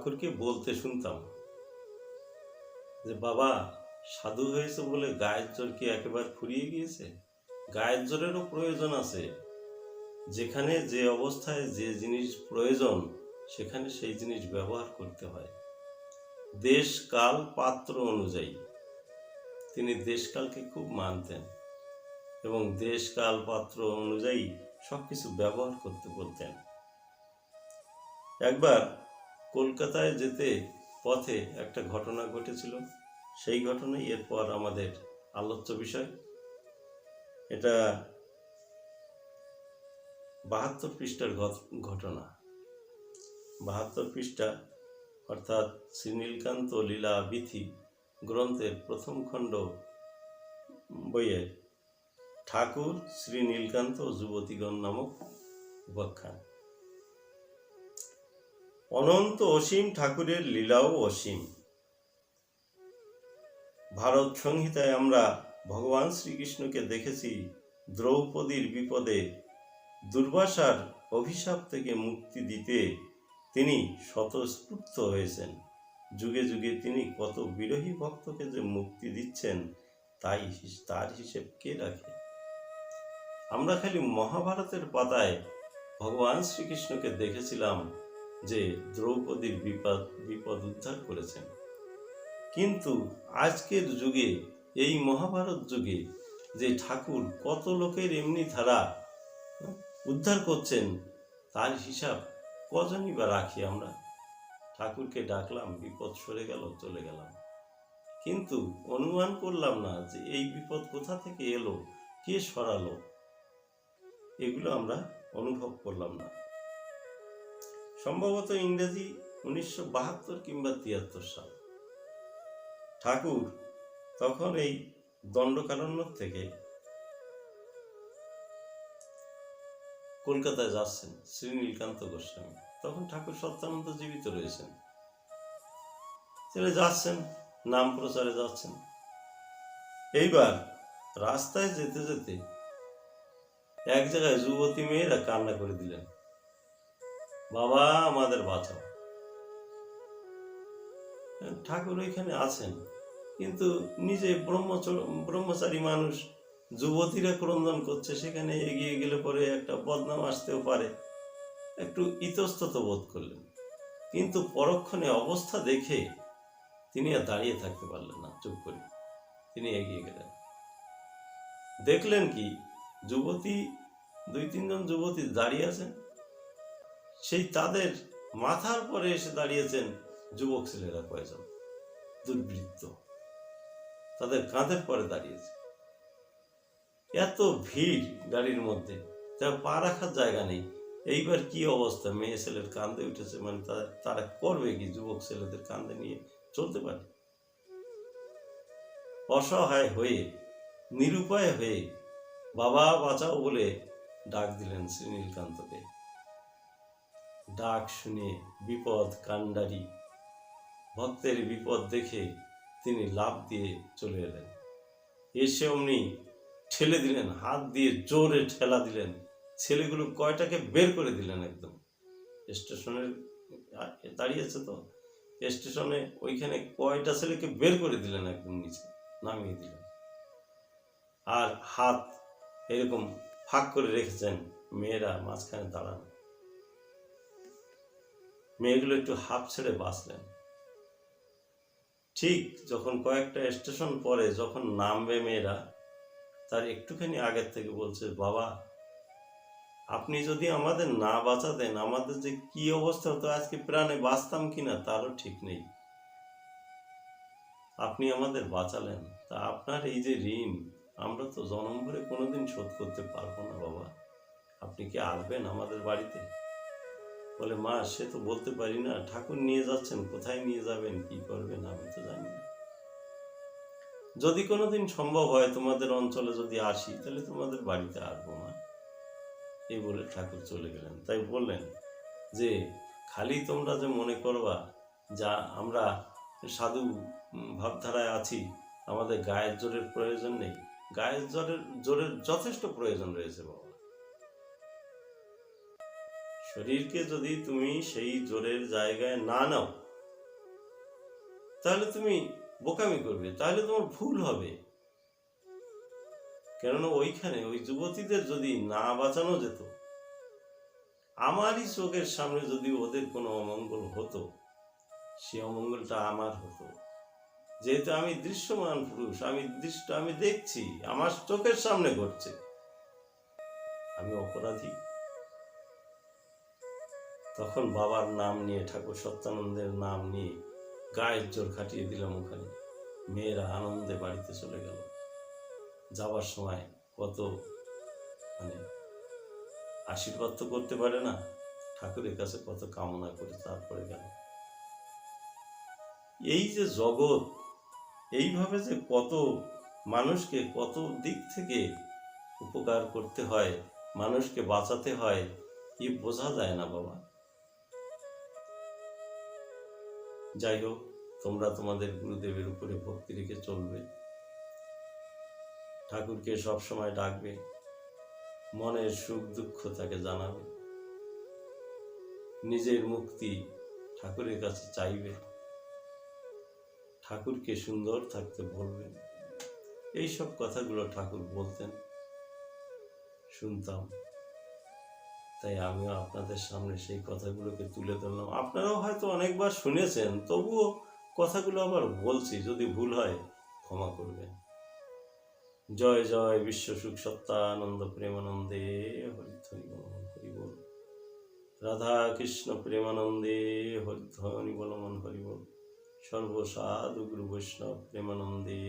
ঠাকুরকে বলতে শুনতাম। যে বাবা, সাধু হয়েছে বলে গায়ের জোর কি একেবারে ফুরিয়ে গিয়েছে? গায়ের জোরেরও প্রয়োজন আছে। যেখানে যে অবস্থায় যে জিনিস প্রয়োজন, সেখানে সেই জিনিস ব্যবহার করতে হয়। দেশ কাল পাত্র অনুযায়ী। তিনি দেশকালকে খুব মানতেন এবং দেশ কাল পাত্র অনুযায়ী সবকিছু ব্যবহার করতে বলতেন। একবার কলকাতায় যেতে পথে একটা ঘটনা ঘটেছিল। সেই ঘটনাই এরপর আমাদের আলোচ্য বিষয়। এটা বাহাত্তর পৃষ্ঠার ঘট- ঘটনা। বাহাত্তর পৃষ্ঠা, অর্থাৎ শ্রীনীলকান্ত লীলা বিথি গ্রন্থের প্রথম খণ্ড বইয়ে ঠাকুর শ্রী নীলকান্ত যুবতীগণ নামক উপাখ্যান অনন্ত অসীম ঠাকুরের লীলাও অসীম। ভারত সংহিতায় আমরা ভগবান শ্রীকৃষ্ণকে দেখেছি দ্রৌপদীর বিপদে দুর্বাসার অভিশাপ থেকে মুক্তি দিতে তিনি স্বতঃস্ফূর্ত হয়েছেন। যুগে যুগে তিনি কত বিরোহী ভক্তকে যে মুক্তি দিচ্ছেন, তাই তার হিসেব কে রাখে? আমরা খালি মহাভারতের পাতায় ভগবান শ্রীকৃষ্ণকে দেখেছিলাম যে দ্রৌপদীর বিপদ বিপদ উদ্ধার করেছেন। কিন্তু আজকের যুগে, এই মহাভারত যুগে, যে ঠাকুর কত লোকের এমনি ধারা উদ্ধার করছেন, তার হিসাব কজনই বা রাখি আমরা? ঠাকুরকে ডাকলাম, বিপদ সরে গেল, চলে গেলাম। কিন্তু অনুমান করলাম না যে এই বিপদ কোথা থেকে এলো, কে সরালো? এগুলো আমরা অনুভব করলাম না। সম্ভবত ইংরেজি উনিশশো বাহাত্তর কিংবা তিয়াত্তর সাল। ঠাকুর তখন এই দণ্ডকারণ্য থেকে কলকাতায় যাচ্ছেন, শ্রী নীলকান্ত গোস্বামী। তখন ঠাকুর সত্যানন্দ জীবিত রয়েছেন। তিনি যাচ্ছেন, নাম প্রচারে যাচ্ছেন। এইবার রাস্তায় যেতে যেতে এক জায়গায় যুবতী মেয়েরা কান্না করে দিলেন। বাবা আমাদের বাঁচাও। ঠাকুর ওইখানে আছেন, কিন্তু নিজে ব্রহ্মচর মানুষ, যুবতীরা ক্রন্দন করছে, সেখানে এগিয়ে গেলে পরে একটা বদনাম আসতেও পারে। একটু ইতস্তত বোধ করলেন। কিন্তু পরক্ষণে অবস্থা দেখে তিনি আর দাঁড়িয়ে থাকতে পারলেন না, চুপ করে। তিনি এগিয়ে গেলেন। দেখলেন কি, যুবতী, দুই তিনজন যুবতী দাঁড়িয়ে আছেন? সেই তাদের মাথার পরে এসে দাঁড়িয়েছেন যুবক ছেলেরা কয়েকজন দুর্বৃত্ত। তাদের কাঁধের পরে দাঁড়িয়েছে। এত ভিড় গাড়ির মধ্যে, যা পা রাখার জায়গা নেই। এইবার কি অবস্থা? মেয়ে ছেলের কান্দে উঠেছে মানে তারা- তারা করবে কি যুবক ছেলেদের কান্দে নিয়ে চলতে পারে? অসহায় হয়ে, নিরুপায় হয়ে বাবা বাঁচাও বলে ডাক দিলেন শ্রী নীলকান্তকে ডাক শুনে বিপদ কাণ্ডারি, ভক্তের বিপদ দেখে তিনি লাভ দিয়ে চলে এলেন। এসে অমনি ঠেলে দিলেন, হাত দিয়ে জোরে ঠেলা দিলেন। ছেলেগুলো কয়টাকে বের করে দিলেন একদম। স্টেশনের, আ- দাঁড়িয়েছে তো। স্টেশনে ওইখানে কয়টা ছেলেকে বের করে দিলেন একদম নিচে, নামিয়ে দিলেন। আর হাত এরকম ফাঁক করে রেখেছেন মেয়েরা মাঝখানে দাঁড়ানো। মেয়েগুলো একটু হাফ ছেড়ে বাঁচলেন। ঠিক যখন কয়েকটা স্টেশন পরে যখন নামবে মেয়েরা, তার একটুখানি আগের থেকে বলছে, বাবা, আপনি যদি আমাদের না বাঁচাতেন, আমাদের যে কি অবস্থা হতো, আজকে প্রাণে বাঁচতাম কিনা, তারও ঠিক নেই। আপনি আমাদের বাঁচালেন। তা আপনার এই যে ঋণ, আমরা তো জনম ভরে কোনোদিন শোধ করতে পারব না, বাবা। আপনি কি আসবেন আমাদের বাড়িতে? বলে, মা, সে তো বলতে পারি না। ঠাকুর নিয়ে যাচ্ছেন, কোথায় নিয়ে যাবেন, কি করবেন, আমি তো জানি না। যদি কোনোদিন সম্ভব হয় তোমাদের অঞ্চলে যদি আসি, তাহলে তোমাদের বাড়িতে আসব, মা। এই বলে ঠাকুর চলে গেলেন। তাই বললেন যে, খালি তোমরা যে মনে করবা যা আমরা সাধু ভাবধারায় আছি, আমাদের গায়ের জোরের প্রয়োজন নেই। গায়ের জোরের জোরের যথেষ্ট প্রয়োজন রয়েছে, বাবা। শরীরকে যদি তুমি সেই জোরের জায়গায় না নাও, তাহলে তুমি বোকামি করবে, তাহলে তোমার ভুল হবে। কেননা ওইখানে ওই যুবতীদের যদি না বাঁচানো যেত, আমারই চোখের সামনে যদি ওদের কোনো অমঙ্গল হতো, সে অমঙ্গলটা আমার হতো। যেহেতু আমি দৃশ্যমান পুরুষ, আমি দৃষ্ট, আমি দেখছি, আমার চোখের সামনে ঘটছে। আমি অপরাধী। তখন বাবার নাম নিয়ে, ঠাকুর সত্যানন্দের নাম নিয়ে গায়ের জোর খাটিয়ে দিলাম ওখানে। মেয়েরা আনন্দে বাড়িতে চলে গেল। যাবার সময় কত মানে আশীর্বাদ তো করতে পারে না, ঠাকুরের কাছে কত কামনা করে তারপরে গেল। এই যে জগৎ, এইভাবে যে কত মানুষকে কত দিক থেকে উপকার করতে হয়, মানুষকে বাঁচাতে হয়, কি বোঝা যায় না বাবা? যাই হোক তোমরা তোমাদের গুরুদেবের উপরে ভক্তি রেখে চলবে। ঠাকুরকে সবসময় ডাকবে মনের সুখ দুঃখ তাকে জানাবে। নিজের মুক্তি ঠাকুরের কাছে চাইবে। ঠাকুরকে সুন্দর থাকতে বলবে। এইসব কথাগুলো ঠাকুর বলতেন। শুনতাম। তাই আমিও আপনাদের সামনে সেই কথাগুলোকে তুলে ধরলাম। আপনারাও হয়তো অনেকবার শুনেছেন, তবুও কথাগুলো আবার বলছি, যদি ভুল হয় ক্ষমা করবেন। জয় জয়, বিশ্ব সুখ সত্তানন্দ প্রেমানন্দে হরিধ্বনি বলমন রাধা কৃষ্ণ, প্রেমানন্দে হরিধ্বনি বলমন হরি বল সর্বসাধু গুরু বৈষ্ণব, প্রেমানন্দে